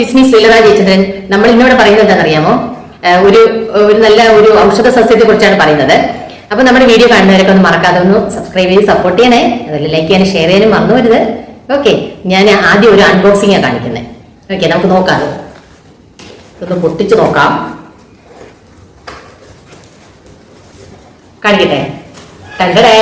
It's me Sreelatha Jayachandran നമ്മൾ ഇന്നോട് പറയുന്നത് എന്താണെന്നറിയാമോ? ഒരു ഒരു നല്ല ഒരു ഔഷധ സസ്യത്തെ കുറിച്ചാണ് പറയുന്നത്. അപ്പൊ നമ്മുടെ വീഡിയോ കാണുന്നവരൊക്കെ ഒന്ന് മറക്കാതെ ഒന്ന് സബ്സ്ക്രൈബ് ചെയ്ത് സപ്പോർട്ട് ചെയ്യണേ. അതുപോലെ ലൈക്ക് ചെയ്യാനും ഷെയർ ചെയ്യാനും മറന്നു വരുത് ഓക്കെ ഞാൻ ആദ്യം ഒരു അൺബോക്സിംഗ് ആണ് കാണിക്കുന്നത് ഓക്കെ നമുക്ക് നോക്കാം. ഒന്ന് പൊട്ടിച്ച് നോക്കാം. കാണിക്കട്ടെ? കണ്ടടേ.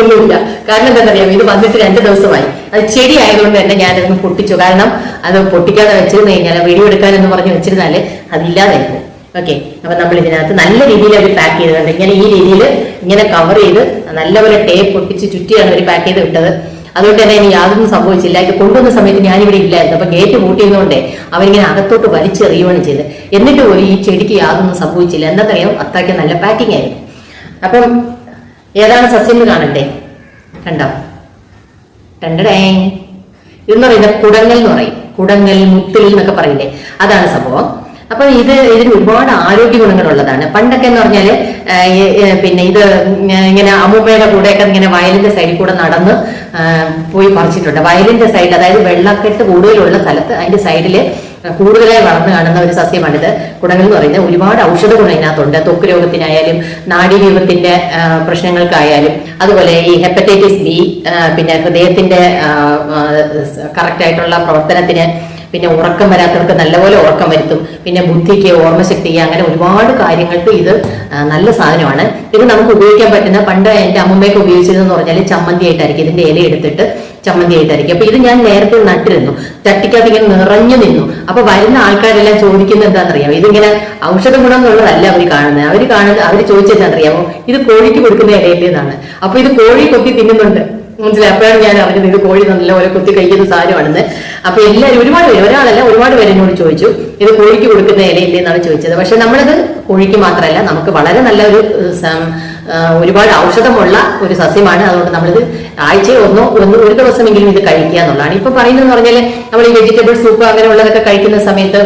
ഒന്നുമില്ല. കാരണം എന്താണെന്നറിയാം ഇത് വന്നിട്ട് രണ്ട് ദിവസമായി. അത് ചെടി ആയതുകൊണ്ട് തന്നെ ഞാനതൊന്ന് പൊട്ടിച്ചു. കാരണം അത് പൊട്ടിക്കാതെ വെച്ചിരുന്നു കഴിഞ്ഞാൽ വീഡിയോ എടുക്കാനെന്ന് പറഞ്ഞ് വെച്ചിരുന്നാൽ അതില്ലാതായിരുന്നു ഓക്കെ അപ്പൊ നമ്മൾ ഇതിനകത്ത് നല്ല രീതിയിൽ അവർ പാക്ക് ചെയ്തിട്ടുണ്ട്. ഇങ്ങനെ ഈ രീതിയിൽ ഇങ്ങനെ കവർ ചെയ്ത് നല്ലപോലെ ടേപ്പ് പൊട്ടിച്ച് ചുറ്റിയാണ് അവർ പാക്ക് ചെയ്ത് വിട്ടത് അതുകൊണ്ട് തന്നെ ഇനി യാതൊന്നും സംഭവിച്ചില്ല. ഇത് കൊണ്ടുവന്ന സമയത്ത് ഞാനിവിടെ ഇല്ലായിരുന്നു. അപ്പൊ ഗേറ്റ് പൂട്ടിയതുകൊണ്ട് അവരിങ്ങനെ അകത്തോട്ട് വലിച്ചെറിയുകയാണ് ചെയ്ത് എന്നിട്ട് പോലും ഈ ചെടിക്ക് യാതൊന്നും സംഭവിച്ചില്ല. എന്താണെന്നറിയാം അത്രയ്ക്ക് നല്ല പാക്കിംഗ് ആയിരുന്നു. അപ്പം ഏതാണ് സസ്യം കാണണ്ടേ? കണ്ടോ? കണ്ടടേ ഇതെന്ന് പറയുന്നത് കുടങ്ങൽ എന്ന് പറയും. കുടങ്ങൽ മുത്തിൽ എന്നൊക്കെ പറയില്ലേ? അതാണ് സംഭവം. അപ്പൊ ഇത് ഇതിന് ഒരുപാട് ആരോഗ്യ ഗുണങ്ങളുള്ളതാണ്. പണ്ടൊക്കെ എന്ന് പറഞ്ഞാൽ പിന്നെ ഇത് ഇങ്ങനെ അമ്മൂമ്മയുടെ കൂടെയൊക്കെ ഇങ്ങനെ വയലിന്റെ സൈഡിൽ കൂടെ നടന്ന് പോയി പറിച്ചിട്ടുണ്ട്. വയലിന്റെ സൈഡിൽ അതായത് വെള്ളക്കെട്ട് കൂടുതലുള്ള സ്ഥലത്ത് അതിന്റെ സൈഡിൽ കൂടുതലായി വളർന്നു കാണുന്ന ഒരു സസ്യമാണിത്. കുടങ്ങൾ എന്ന് പറയുന്നത് ഒരുപാട് ഔഷധ ഗുണം ഇതിനകത്തുണ്ട്. ത്വക്ക് രോഗത്തിനായാലും നാഡീരൂപത്തിന്റെ പ്രശ്നങ്ങൾക്കായാലും അതുപോലെ ഈ ഹെപ്പറ്റൈറ്റിസ് ബി പിന്നെ ഹൃദയത്തിന്റെ കറക്റ്റ് ആയിട്ടുള്ള പ്രവർത്തനത്തിന് പിന്നെ ഉറക്കം വരാത്തവർക്ക് നല്ലപോലെ ഉറക്കം വരുത്തും. പിന്നെ ബുദ്ധിക്ക് ഓർമ്മശക്തിക്ക് അങ്ങനെ ഒരുപാട് കാര്യങ്ങൾക്ക് ഇത് നല്ല സാധനമാണ്. ഇത് നമുക്ക് ഉപയോഗിക്കാൻ പറ്റുന്ന പണ്ട് എന്റെ അമ്മമ്മയൊക്കെ ഉപയോഗിച്ചിരുന്നെന്ന് പറഞ്ഞാൽ ചമ്മന്തി ആയിട്ടായിരിക്കും ഇതിന്റെ ഇല എടുത്തിട്ട് ചമ്മന്തി ആയിട്ടായിരിക്കും. അപ്പൊ ഇത് ഞാൻ നേരത്തെ നട്ടിരുന്നു. ചട്ടിക്കകത്ത് ഇങ്ങനെ നിറഞ്ഞു നിന്നു. അപ്പൊ വരുന്ന ആൾക്കാരെല്ലാം ചോദിക്കുന്നത് എന്താണെന്നറിയാമോ? ഇതിങ്ങനെ ഔഷധ ഗുണം എന്നുള്ളതല്ല അവർ കാണുന്നത്. അവർ കാണുന്നത് അവർ ചോദിച്ചെന്താണെന്നറിയാമോ ഇത് കോഴിക്ക് കൊടുക്കുന്ന ഇടയിലേതാണ്. അപ്പൊ ഇത് കോഴി കൊത്തി തിന്നുന്നുണ്ട്. മനസ്സിലായി? അപ്പോഴാണ് ഞാൻ അറിഞ്ഞത് ഇത് കോഴി നല്ലപോലെ കൊത്തി കഴിക്കുന്ന സാധനമാണെന്ന്. അപ്പൊ എല്ലാവരും ഒരുപാട് പേര് ഒരാളല്ല ഒരുപാട് പേര് എന്നോട് ചോദിച്ചു. ഇത് കോഴിക്ക് കൊടുക്കുന്ന ഇലയില്ലേ എന്നാണ് ചോദിച്ചത്. പക്ഷെ നമ്മളത് കോഴിക്ക് മാത്രമല്ല നമുക്ക് വളരെ നല്ല ഒരു ഏഹ്, സം- ആ, ഒരുപാട് ഔഷധമുള്ള ഒരു സസ്യമാണ്. അതുകൊണ്ട് നമ്മളിത് ആഴ്ചയിൽ ഒന്നോ ഒന്ന് ഒരു ദിവസമെങ്കിലും ഇത് കഴിക്കുക എന്നുള്ളതാണ്. ഇപ്പൊ പറയുന്നതെന്ന് പറഞ്ഞാൽ നമ്മൾ ഈ വെജിറ്റബിൾ സൂപ്പ് അങ്ങനെയുള്ളതൊക്കെ കഴിക്കുന്ന സമയത്ത്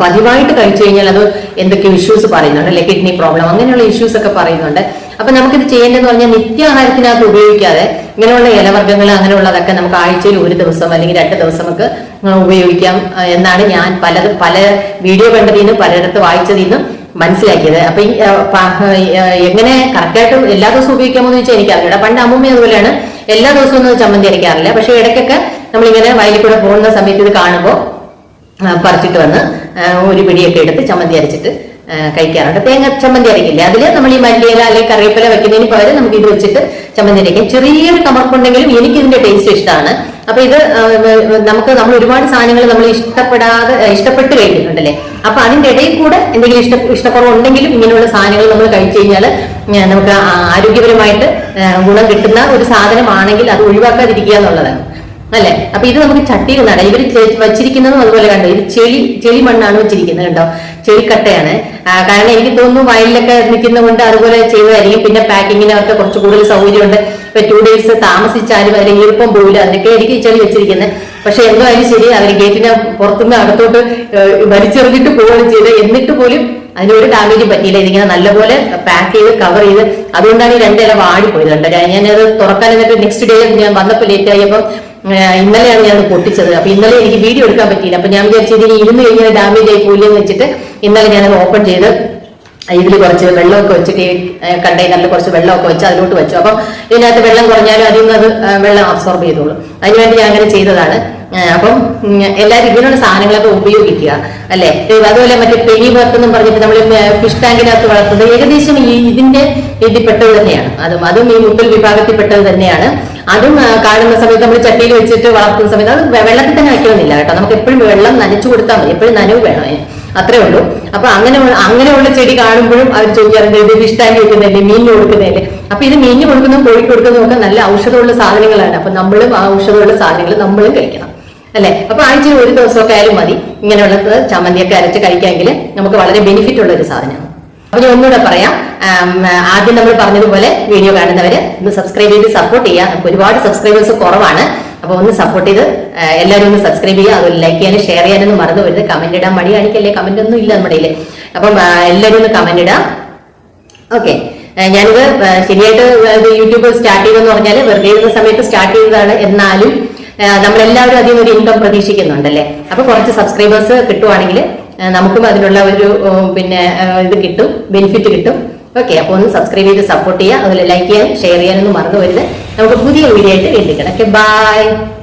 പതിവായിട്ട് കഴിച്ചു കഴിഞ്ഞാൽ അത് എന്തൊക്കെ ഇഷ്യൂസ് പറയുന്നുണ്ട്. അല്ലെ കിഡ്നി പ്രോബ്ലം അങ്ങനെയുള്ള ഇഷ്യൂസ് ഒക്കെ പറയുന്നുണ്ട്. അപ്പൊ നമുക്കിത് ചെയ്യേണ്ടതെന്ന് പറഞ്ഞാൽ നിത്യാഹാരത്തിനകത്ത് ഉപയോഗിക്കാതെ ഇങ്ങനെയുള്ള ഇലവർഗങ്ങൾ അങ്ങനെയുള്ളതൊക്കെ നമുക്ക് ആഴ്ചയിൽ ഒരു ദിവസം അല്ലെങ്കിൽ രണ്ട് ദിവസമൊക്കെ ഉപയോഗിക്കാം എന്നാണ് ഞാൻ പലത് പല വീഡിയോ കണ്ടതിൽ നിന്നും പലയിടത്ത് വായിച്ചതിൽ നിന്നും മനസ്സിലാക്കിയത്. അപ്പൊ ഈ എങ്ങനെ കറക്റ്റായിട്ട് എല്ലാ ദിവസവും ഉപയോഗിക്കാമോ എന്ന് ചോദിച്ചാൽ എനിക്കറിയില്ല പണ്ട് അമ്മൂമ്മ അതുപോലെയാണ്. എല്ലാ ദിവസവും ഒന്നും ചമ്മന്തി അരയ്ക്കാറില്ല. പക്ഷെ ഇടയ്ക്കൊക്കെ നമ്മളിങ്ങനെ വയലിൽ കൂടെ പോകുന്ന സമയത്ത് ഇത് കാണുമ്പോൾ പറിച്ചിട്ട് വന്ന് ഒരു പിടിയൊക്കെ എടുത്ത് ചമ്മന്തി അരച്ചിട്ട് കഴിക്കാറുണ്ട്. തേങ്ങ ചമ്മന്തി അരക്കില്ല അതിൽ നമ്മൾ ഈ മല്ലിയില അല്ലെങ്കിൽ കറിവേപ്പില വെക്കുന്നതിന് പകരം നമുക്ക് ഇത് വെച്ചിട്ട് ചമ്മന്തി അരയ്ക്കാം. ചെറിയൊരു കമർപ്പുണ്ടെങ്കിലും എനിക്ക് ഇതിന്റെ ടേസ്റ്റ് ഇഷ്ടമാണ്. അപ്പൊ ഇത് നമുക്ക് നമ്മൾ ഒരുപാട് സാധനങ്ങൾ നമ്മൾ ഇഷ്ടപ്പെടാതെ ഇഷ്ടപ്പെട്ട് കഴിഞ്ഞിട്ടുണ്ടല്ലേ അപ്പൊ അതിന്റെ ഇടയിൽ കൂടെ എന്തെങ്കിലും ഇഷ്ട ഇഷ്ടക്കുറവുണ്ടെങ്കിലും ഇങ്ങനെയുള്ള സാധനങ്ങൾ നമ്മൾ കഴിച്ചു കഴിഞ്ഞാൽ നമുക്ക് ആരോഗ്യപരമായിട്ട് ഗുണം കിട്ടുന്ന ഒരു സാധനമാണെങ്കിൽ അത് ഒഴിവാക്കാതിരിക്കുക എന്നുള്ളതാണ് അല്ലെ? അപ്പൊ ഇത് നമുക്ക് ചട്ടിയിൽ നടാം. ഇവർ വച്ചിരിക്കുന്നതും അതുപോലെ കണ്ടോ? ഇത് ചെളി ചെളി മണ്ണാണ് വെച്ചിരിക്കുന്നത് കണ്ടോ? ചെളിക്കട്ടയാണ് ആ, കാരണം എനിക്ക് തോന്നുന്നു വയലിലൊക്കെ നിൽക്കുന്ന കൊണ്ട് അതുപോലെ ചെയ്തതായിരിക്കും പിന്നെ പാക്കിങ്ങിന് അവർക്ക് കുറച്ച് കൂടുതൽ സൗകര്യമുണ്ട്. ഇപ്പൊ ടു ഡേയ്സ് താമസിച്ചാലും അതിൽ ഈർപ്പം പോയില്ല അതിനൊക്കെ എനിക്ക് ചെളി വെച്ചിരിക്കുന്നത്. പക്ഷെ എന്തോ ആയാലും ശരി അവർ ഗേറ്റിന് പുറത്തുനിന്ന് അകത്തോട്ട് ഏഹ്, വലിച്ചെറിഞ്ഞിട്ട് പോവുകയാണ് ചെയ്ത് എന്നിട്ട് പോലും അതിനൊരു ഡാമേജും പറ്റിയില്ല. ഇതിങ്ങനെ നല്ലപോലെ പാക്ക് ചെയ്ത് കവർ ചെയ്ത് അതുകൊണ്ടാണ് ഈ രണ്ടില വാടിപ്പോയത്. കണ്ടത് ഞാനത് തുറക്കാൻ എന്നിട്ട് നെക്സ്റ്റ് ഡേ ഞാൻ വന്നപ്പോൾ ലേറ്റ് ആയപ്പോൾ ഇന്നലെയാണ് ഞാൻ പൊട്ടിച്ചത്. അപ്പൊ ഇന്നലെ എനിക്ക് വീഡിയോ എടുക്കാൻ പറ്റിയില്ല. അപ്പൊ ഞാൻ വിചാരിച്ചത് ഇനി ഇരുന്ന് കഴിഞ്ഞാൽ ഡാമേജ് ആയി പോയില്ലെന്ന് വെച്ചിട്ട് ഇന്നലെ ഞാനത് ഓപ്പൺ ചെയ്ത് ഇതിൽ കുറച്ച് വെള്ളമൊക്കെ വെച്ചിട്ട് കണ്ടെയ്നറിൽ കുറച്ച് വെള്ളമൊക്കെ വെച്ച് അതിലോട്ട് വെച്ചു. അപ്പം ഇതിനകത്ത് വെള്ളം കുറഞ്ഞാലും അതിൽ നിന്ന് അത് വെള്ളം അബ്സോർബ് ചെയ്തോളും. അതിനുവേണ്ടി ഞാൻ അങ്ങനെ ചെയ്തതാണ്. അപ്പം എല്ലാ ഇങ്ങനെയുള്ള സാധനങ്ങളൊക്കെ ഉപയോഗിക്കുക അല്ലെ? അതുപോലെ മറ്റേ പെനി വർക്കെന്നും പറഞ്ഞിട്ട് നമ്മൾ ഫിഷ് ടാങ്കിനകത്ത് വളർത്തുന്നത് ഏകദേശം ഈ ഇതിന്റെ ഇതിൽ പെട്ടത് തന്നെയാണ്. അതും അതും ഈ മുട്ടൽ വിഭാഗത്തിൽ പെട്ടത് തന്നെയാണ്. അതും കാണുന്ന സമയത്ത് നമ്മൾ ചട്ടിയിൽ വെച്ചിട്ട് വളർത്തുന്ന സമയത്ത് അത് വെള്ളത്തിൽ തന്നെ വയ്ക്കണമെന്നില്ല കേട്ടോ. നമുക്ക് എപ്പോഴും വെള്ളം നനച്ചു കൊടുത്താൽ മതി. എപ്പോഴും നനവ് വേണം അത്രേ ഉള്ളൂ. അപ്പൊ അങ്ങനെ അങ്ങനെയുള്ള ചെടി കാണുമ്പോഴും അവർ ചോദിക്കാറുണ്ട് ഇത് ഫിഷ് ടാങ്ക് വെക്കുന്നതല്ലേ മീനിന് കൊടുക്കുന്നതല്ലേ? അപ്പൊ ഇത് മീനിന് കൊടുക്കുന്നതും കോഴിക്ക് കൊടുക്കുന്നതും ഒക്കെ നല്ല ഔഷധമുള്ള സാധനങ്ങളാണ്. അപ്പൊ നമ്മളും ആ ഔഷധമുള്ള സാധനങ്ങൾ നമ്മളും കഴിക്കണം. അല്ലെ? അപ്പൊ ആഴ്ചയിൽ ഒരു ദിവസമൊക്കെ ആയാലും മതി. ഇങ്ങനെയുള്ള ചമ്മന്തിയൊക്കെ അരച്ച് കഴിക്കാമെങ്കിൽ നമുക്ക് വളരെ ബെനിഫിറ്റ് ഉള്ള ഒരു സാധനമാണ്. അപ്പൊ ഞാൻ ഒന്നുകൂടെ പറയാം. ആദ്യം നമ്മൾ പറഞ്ഞതുപോലെ വീഡിയോ കാണുന്നവര് ഒന്ന് സബ്സ്ക്രൈബ് ചെയ്ത് സപ്പോർട്ട് ചെയ്യുക. നമുക്ക് ഒരുപാട് സബ്സ്ക്രൈബേഴ്സ് കുറവാണ്. അപ്പൊ ഒന്ന് സപ്പോർട്ട് ചെയ്ത് എല്ലാവരും ഒന്ന് സബ്സ്ക്രൈബ് ചെയ്യുക. അതുപോലെ ലൈക്ക് ചെയ്യാനും ഷെയർ ചെയ്യാനൊന്നും മറന്നു വരുത് കമന്റ് ഇടാൻ മടി കാണിക്കല്ലേ? കമന്റ് ഒന്നും ഇല്ല നമ്മുടെ അപ്പം എല്ലാവരും ഒന്ന് കമന്റ് ഇടാം. ഓക്കെ ഞാനിത് ശരിയായിട്ട് യൂട്യൂബ് സ്റ്റാർട്ട് ചെയ്തെന്ന് പറഞ്ഞാൽ വെറുതെ ഇരുന്ന സമയത്ത് സ്റ്റാർട്ട് ചെയ്തതാണ്. എന്നാലും നമ്മളെല്ലാവരും നിന്ന് ഒരു ഇൻകം പ്രതീക്ഷിക്കുന്നുണ്ടല്ലേ? അപ്പൊ കുറച്ച് സബ്സ്ക്രൈബേഴ്സ് കിട്ടുവാണെങ്കിൽ നമുക്കും അതിനുള്ള ഒരു പിന്നെ ഇത് കിട്ടും ബെനിഫിറ്റ് കിട്ടും. ഓക്കെ അപ്പോൾ ഒന്ന് സബ്സ്ക്രൈബ് ചെയ്ത് സപ്പോർട്ട് ചെയ്യുക അതുപോലെ ലൈക്ക് ചെയ്യാൻ ഷെയർ ചെയ്യാനൊന്നും മറന്നു വരുന്നത് നമുക്ക് പുതിയ വീഡിയോ ആയിട്ട് വീണ്ടും ഓക്കെ ബൈ